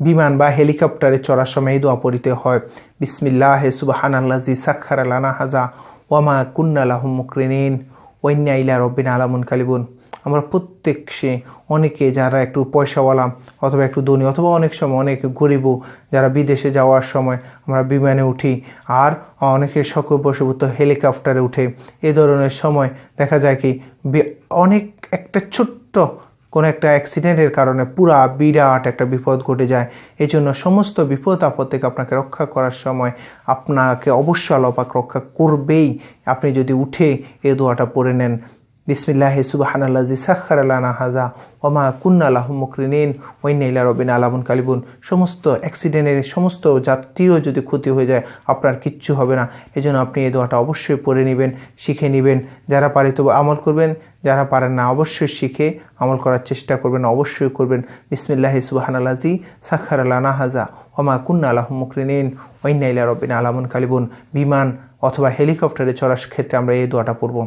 বিমান বা হেলিকপ্টারে চড়ার সময় এই দোয়া পড়িতে হয়। বিসমিল্লাহ সুবাহান আল্লাজি সাক্ষার আলানা হাজা ওয়ামা কুন্নালাহম মুকরিনিন। ওয়াইন্না ইলা রব্বিন আলামুন কালিবুন। আমরা প্রত্যেক সে অনেকে যারা একটু পয়সাওয়ালা অথবা একটু ধনী অথবা অনেক সময় অনেক গরিবও যারা বিদেশে যাওয়ার সময় আমরা বিমানে উঠি আর অনেকে শখ বশভূত হেলিকপ্টারে উঠে। এ ধরনের সময় দেখা যায় কি অনেক একটা ছোট্ট কোনো একটা অ্যাক্সিডেন্টের কারণে পুরা বিরাট একটা বিপদ ঘটে যায়। এই জন্য সমস্ত বিপদ, আপদ থেকে আপনাকে রক্ষা করার সময় আপনাকে অবশ্যই আলোপাক রক্ষা করবেই। আপনি যদি উঠে এ দোয়াটা পড়ে নেন বিসমিল্লাহ সুবাহানাল্লাজি সাক্ষার আলানা হাজা ওমা কুন্না আলাহ মুকরিনিন ওইনাইলা রবিন আলামুন কালিবুন। সমস্ত অ্যাক্সিডেন্টের সমস্ত যাত্রীও যদি ক্ষতি হয়ে যায়, আপনার কিচ্ছু হবে না। এই জন্য আপনি এই দোয়াটা অবশ্যই পড়ে নেবেন, শিখে নেবেন। যারা পারে তো আমল করবেন, যারা পারেন না অবশ্যই শিখে আমল করার চেষ্টা করবেন, অবশ্যই করবেন। বিসমিল্লাহ সুবাহানাল্লাজি সাক্ষার আলানা হাজা ওমা কুন্না আলাহ মুকরিনিন ওইনাইলা রবিন আলামুন কালিবুন। বিমান অথবা হেলিকপ্টারে চড়ার ক্ষেত্রে আমরা এই দোয়াটা পড়ব।